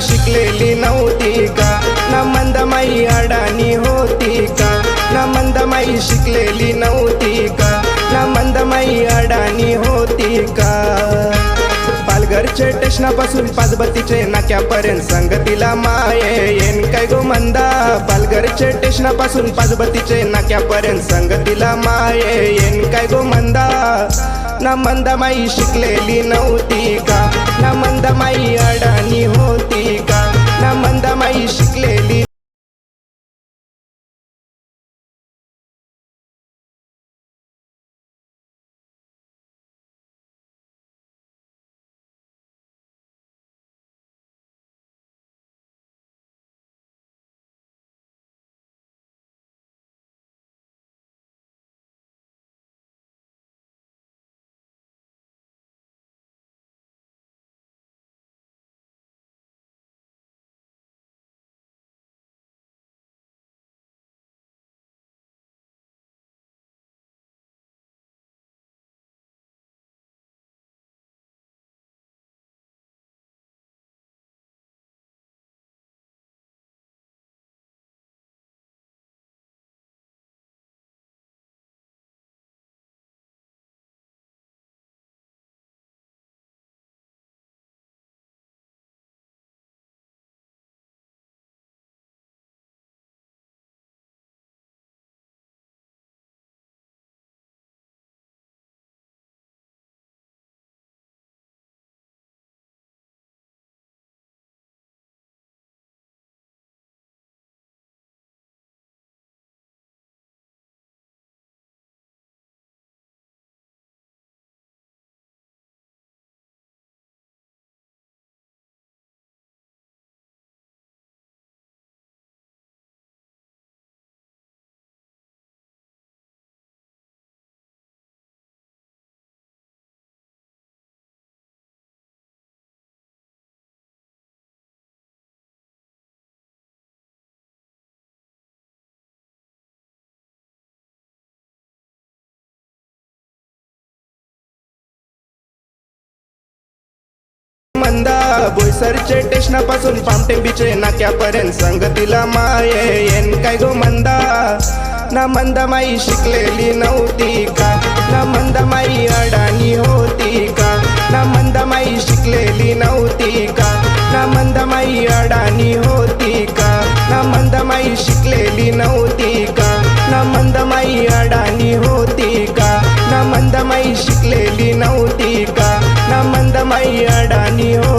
शिकलेली नव्हती का? ना मंदमाई अडाणी होती का? ना मंदमाई शिकलेली नव्हती का? ना मंदमाई अडाणी होती का? पालघरचे टेशनापासून पाचबत्तीचे नाक्यापर्यंत संगतीला माये येन काय गो मंदा? पालघरचे टेशनापासून पाचबत्तीचे नाक्यापर्यंत संगतीला माये येन काय गो मंदा? ना मंदमाई शिकलेली नव्हती का? ना मंदमाई अडाणी होती का? ना मंदामाई मंदा. बोईसरचे टेशनापासून पामटेंबीचे नाक्यापर्यंत संगतीला माये येन काय गो मंदा. ना मंदा माई शिकलेली नव्हती का? ना मंदा माई अडाणी होती का? ना मंदा माई शिकलेली नव्हती का? ना मंदा माई अडाणी होती ना मंदामाई